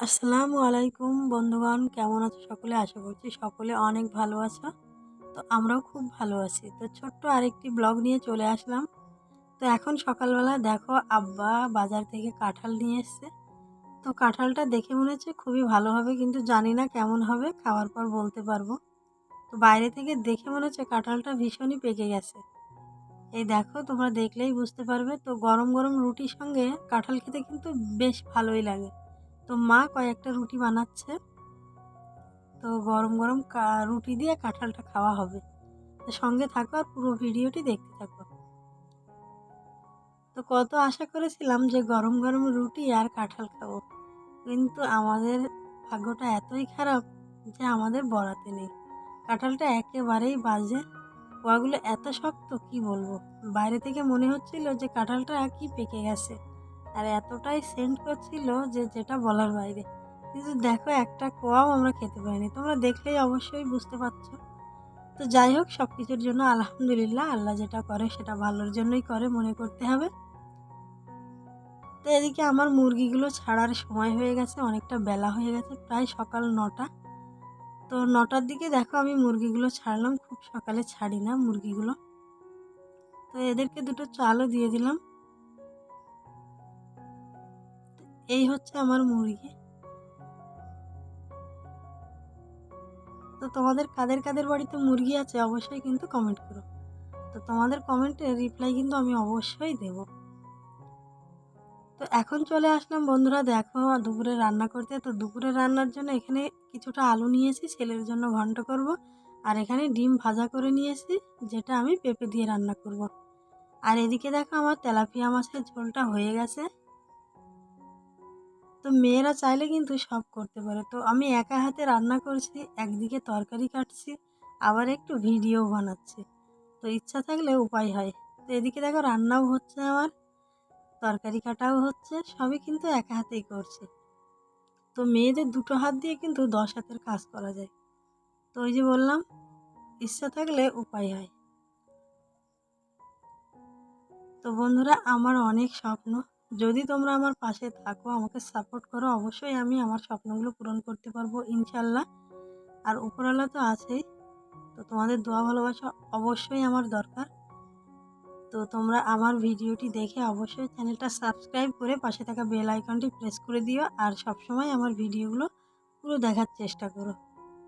আসসালামু আলাইকুম বন্ধুগণ, কেমন আছো সকলে? আশা করছি সকলে অনেক ভালো আছো। তো আমরাও খুব ভালো আছি। তো ছোট্ট আরেকটি ব্লগ নিয়ে চলে আসলাম। তো এখন সকালবেলা দেখো আব্বা বাজার থেকে কাঁঠাল নিয়ে এসছে। তো কাঁঠালটা দেখে মনে হচ্ছে খুবই ভালো হবে, কিন্তু জানি না কেমন হবে, খাওয়ার পর বলতে পারব। তো বাইরে থেকে দেখে মনে হচ্ছে কাঁঠালটা ভীষণই পেকে গেছে। এই দেখো, তোমরা দেখলেই বুঝতে পারবে। তো গরম গরম রুটির সঙ্গে কাঁঠাল খেতে কিন্তু বেশ ভালোই লাগে। তো মা কয়েকটা রুটি বানাচ্ছে। তো গরম গরম রুটি দিয়ে কাঁঠালটা খাওয়া হবে। তো সঙ্গে থাকো আর পুরো ভিডিওটি দেখতে থাকো। তো কত আশা করেছিলাম যে গরম গরম রুটি আর কাঁঠাল খাব। কিন্তু আমাদের ভাগ্যটা এতই খারাপ যে আমাদের বরাতে নেই। কাঁঠালটা একেবারেই বাজে। কোয়াগুলো এত শক্ত, কি বলব? বাইরে থেকে মনে হচ্ছিল যে কাঁঠালটা কি পেকে গেছে। আর এতটাই সেন্ট করছিল যে যেটা বলার বাইরে। কিন্তু দেখো, একটা কোয়াও আমরা খেতে পারিনি। তোমরা দেখলেই অবশ্যই বুঝতে পারছ। তো যাই হোক সব কিছুর জন্য আলহামদুলিল্লাহ আল্লাহ যেটা করে সেটা ভালোর জন্যই করে, মনে করতে হবে। তো এদিকে আমার মুরগিগুলো ছাড়ার সময় হয়ে গেছে, অনেকটা বেলা হয়ে গেছে, প্রায় সকাল নটা। তো নটার দিকে দেখো, আমি মুরগিগুলো ছাড়লাম, খুব সকালে ছাড়ি না মুরগিগুলো। তো এদেরকে দুটো চালও দিয়ে দিলাম। এই হচ্ছে আমার মুরগি। তো তোমাদের কাদের কাদের বাড়িতে মুরগি আছে অবশ্যই কিন্তু কমেন্ট করো। তো তোমাদের কমেন্টের রিপ্লাই কিন্তু আমি অবশ্যই দেব। তো এখন চলে আসলাম বন্ধুরা, দেখো দুপুরে রান্না করতে। তো দুপুরে রান্নার জন্য এখানে কিছুটা আলু নিয়েছি, ছেলের জন্য ঘন্ট করব। আর এখানে ডিম ভাজা করে নিয়েছি, যেটা আমি পেঁপে দিয়ে রান্না করব। আর এদিকে দেখো আমার তেলাপিয়া মাছের ঝোলটা হয়ে গেছে। তো মেয়েরা চাইলে কিন্তু সব করতে পারে। তো আমি একা হাতে রান্না করছি, একদিকে তরকারি কাটছি, আবার একটু ভিডিও বানাচ্ছি। তো ইচ্ছা থাকলে উপায় হয়। তো এদিকে দেখো রান্নাও হচ্ছে আমার তরকারি কাটাও হচ্ছে, সবই কিন্তু একা হাতেই করছে। তো মেয়েদের দুটো হাত দিয়ে কিন্তু দশ হাতের কাজ করা যায়। তো ওই যে বললাম, ইচ্ছা থাকলে উপায় হয়। তো বন্ধুরা, আমার অনেক স্বপ্ন। যদি তোমরা আমার পাশে থাকো, আমাকে সাপোর্ট করো, অবশ্যই আমি আমার স্বপ্নগুলো পূরণ করতে পারব, ইনশাল্লাহ। আর উপরওয়ালা তো আছেই, তো তোমাদের দোয়া ভালোবাসা অবশ্যই আমার দরকার। তো তোমরা আমার ভিডিওটি দেখে অবশ্যই চ্যানেলটা সাবস্ক্রাইব করে পাশে থাকা বেল আইকনটি প্রেস করে দিও, আর সবসময় আমার ভিডিওগুলো পুরো দেখার চেষ্টা করো।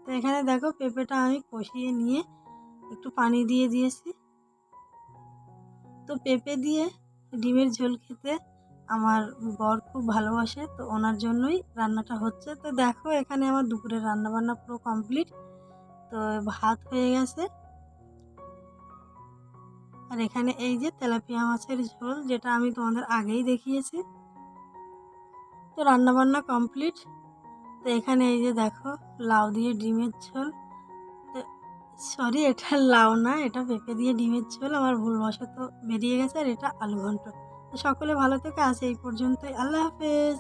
তো এখানে দেখো, পেঁপেটা আমি কষিয়ে নিয়ে একটু পানি দিয়ে দিয়েছি। তো পেঁপে দিয়ে ডিমের ঝোল খেতে আমার বর খুব ভালোবাসে, তো ওনার জন্যই রান্নাটা হচ্ছে। তো দেখো, এখানে আমার দুপুরের রান্নাবান্না পুরো কমপ্লিট তো ভাত হয়ে গেছে। আর এখানে এই যে তেলাপিয়া মাছের ঝোল, যেটা আমি তোমাদের আগেই দেখিয়েছি। তো রান্নাবান্না কমপ্লিট তো এখানে এই যে দেখো, লাউ দিয়ে ডিমের ঝোল। সরি, এটা লাউ না, এটা পেঁপে দিয়ে ডিমের ঝোল। আমার ভুলবশত বেরিয়ে গেছে আর এটা আলু ঘন্ট। সকলে ভালো থেকে আসে এই পর্যন্তই। আল্লাহ হাফেজ।